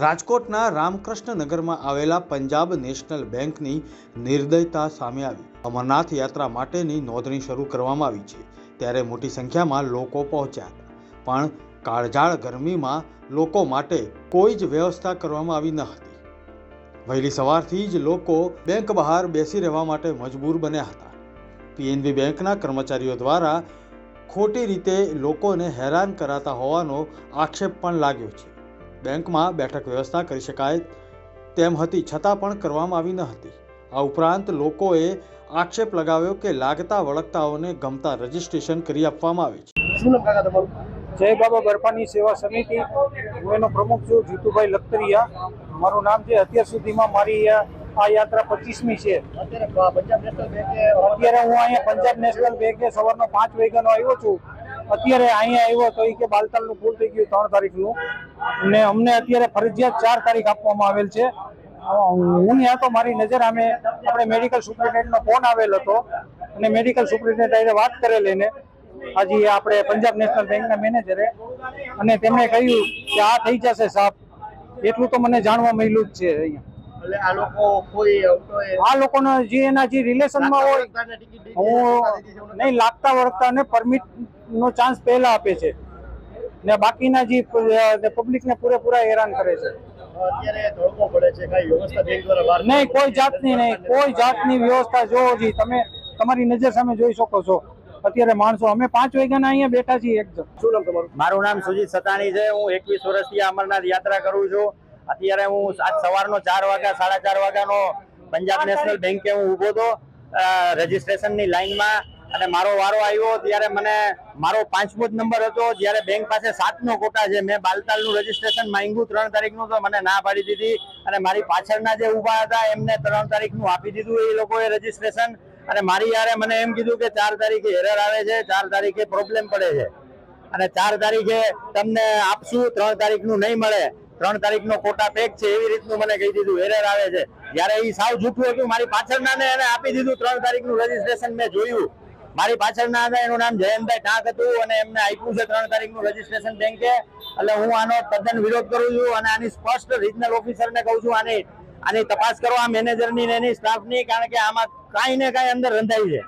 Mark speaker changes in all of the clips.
Speaker 1: રાજકોટના રામકૃષ્ણ નગરમાં આવેલા પંજાબ નેશનલ બેંકની નિર્દયતા સામે આવી. અમરનાથ યાત્રા માટેની નોંધણી શરૂ કરવામાં આવી છે. ત્યારે મોટી સંખ્યામાં લોકો પહોંચ્યા હતા. પણ કાળઝાળ ગરમીમાં લોકો માટે કોઈ જ વ્યવસ્થા કરવામાં આવી ન હતી. વહેલી સવારથી જ લોકો બેંક બહાર બેસી રહેવા માટે મજબૂર બન્યા હતા. પીએનબી બેંકના કર્મચારીઓ દ્વારા ખોટી રીતે લોકોને હેરાન કરાતા હોવાનો આક્ષેપ પણ લાગ્યો છે. બેંકમાં બેઠક વ્યવસ્થા કરી શકાય તેમ હતી છતાં પણ કરવામાં આવી ન હતી. આ ઉપરાંત લોકોએ આક્ષેપ લગાવ્યો કે લાગતા વળગતાઓને ગમતા રજીસ્ટ્રેશન કરી આપવામાં આવે છે.
Speaker 2: શું નામ કાકા તમારું?
Speaker 3: જય બાબા બરફાની સેવા સમિતિ. હું એનો પ્રમુખ છું જીતુભાઈ લખતરિયા. મારું નામ છે અત્યાર સુધીમાં મારી આ યાત્રા પચીસમી છે.
Speaker 2: અત્યારે પંજાબ નેશનલ બેંકે
Speaker 3: અત્યારે હું અહીંયા પંજાબ નેશનલ બેંકે સવારનો પાંચ વાગ્યાનો આવ્યો છું. અત્યારે અહીંયા આવ્યો તો એ કે બાલતાલનું ફૂલ થઈ ગયું ત્રણ તારીખનું. ને અમને અત્યારે ફરજિયાત ચાર તારીખ આપવામાં આવેલ છે. હું ત્યાં તો મારી નજર અમે આપણે મેડિકલ સુપ્રિન્ટેન્ડન્ટનો ફોન આવેલ હતો અને મેડિકલ સુપ્રિન્ટેન્ડન્ટ વાત કરેલ એને. આજે આપણે પંજાબ નેશનલ બેંકના મેનેજરે અને તેમણે કહ્યું કે આ થઈ જશે સાફ. એટલું તો મને જાણવા મળ્યું જ છે અહીંયા.
Speaker 2: એટલે આ લોકો કોઈ કોઈ
Speaker 3: આ લોકોનો જે એના જે રિલેશનમાં હોય
Speaker 2: સરકારને ટિકિટ દીધી છે,
Speaker 3: હું
Speaker 2: સરકાર દીધી છે એવું નથી.
Speaker 3: નહીં લાગતા વળગતા ને ચાન્સ પહેલા આપે છે. ને બાકીના જે પબ્લિક ને પૂરેપૂરા હેરાન કરે છે.
Speaker 2: અત્યારે ધોળકો પડે છે કઈ વ્યવસ્થા બેંક દ્વારા બહાર
Speaker 3: નહીં કોઈ જાતની નહીં કોઈ જાતની વ્યવસ્થા જોવો જી તમે તમારી નજર સામે જોઈ શકો છો. અત્યારે માણસો અમે પાંચ વાગ્યાના અહીંયા બેઠા છીએ એકદમ.
Speaker 2: શું નામ તમારું?
Speaker 4: મારું નામ સુજીત સતાણી છે. હું એકવીસ વર્ષથી અમરનાથ યાત્રા કરું છું. અત્યારે હું આજ સવારનો ચાર વાગ્યા સાડા ચાર વાગ્યાનો પંજાબ નેશનલ બેંકે હું ઊભો હતો રજીસ્ટ્રેશનની લાઈનમાં અને મારો વારો આવ્યો ત્યારે મને મારો પાંચમો જ નંબર હતો જ્યારે બેંક પાસે સાતનો કોટા છે મેં બાલતાલનું રજીસ્ટ્રેશન માંગ્યું ત્રણ તારીખનું તો મને ના પાડી દીધી અને મારી પાછળના જે ઊભા હતા એમને ત્રણ તારીખનું આપી દીધું એ લોકોએ રજીસ્ટ્રેશન અને મારી યારે મને એમ કીધું કે ચાર તારીખે એરર આવે છે ચાર તારીખે પ્રોબ્લેમ પડે છે. અને ચાર તારીખે તમને આપશું ત્રણ તારીખનું નહીં મળે. ત્રણ તારીખનો કોટા પેક છે, એવી રીતનું મને કહી દીધું એરર આવે છે. જ્યારે એ સાવ જૂઠું હતું, મારી પાછળના ને એને આપી દીધું, ત્રણ તારીખનું રજીસ્ટ્રેશન મેં જોયું. મારી પાછળના હતા એનું નામ જયંતભાઈ ઠાક હતું અને એમને આપ્યું છે ત્રણ તારીખનું રજીસ્ટ્રેશન બેંકે. એટલે હું આનો તદ્દન વિરોધ કરું છું અને આની સ્પષ્ટ રિજનલ ઓફિસરને કહું છું, આની આની તપાસ કરો, આ મેનેજરની ને એની સ્ટાફની કારણ કે આમાં કાંઈ ને કાંઈ અંદર રંધાય છે.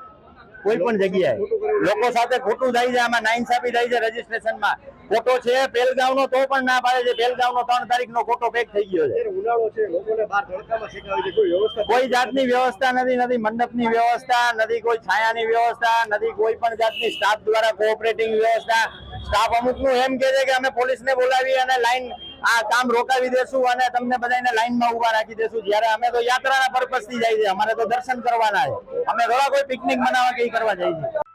Speaker 4: કોઈ પણ જગ્યાએ. લોકો સાથે ખોટું થાય છે, આમાં નાઇન્સાફી થાય છે રજીસ્ટ્રેશનમાં ખોટો છે પેલગાંવનો તો પણ ના પાડે છે પેલગાંવનો ત્રણ તારીખનો ખોટો પેક થઈ ગયો છે.
Speaker 2: ઉનાળો છે લોકોને બહાર તડકામાં શીખવાડી છે કોઈ વ્યવસ્થા
Speaker 4: કોઈ જાતની વ્યવસ્થા નથી નથી મંડપની વ્યવસ્થા નથી કોઈ છાયાની વ્યવસ્થા નથી કોઈ પણ જાતની સ્ટાફ દ્વારા કોઓપરેટિંગ વ્યવસ્થા. સ્ટાફ અમુકનું એમ કે છે કે અમે પોલીસ ને બોલાવી અને લાઈન આ કામ રોકાવી દેશું અને તમને બધાને લાઈનમાં ઊભા રાખી દેશું. જયારે અમે તો યાત્રાના પર્પઝથી જાય છે અમારે તો દર્શન કરવાના છે. અમે થોડા કોઈ પિકનિક મનાવવા કે કરવા જઈએ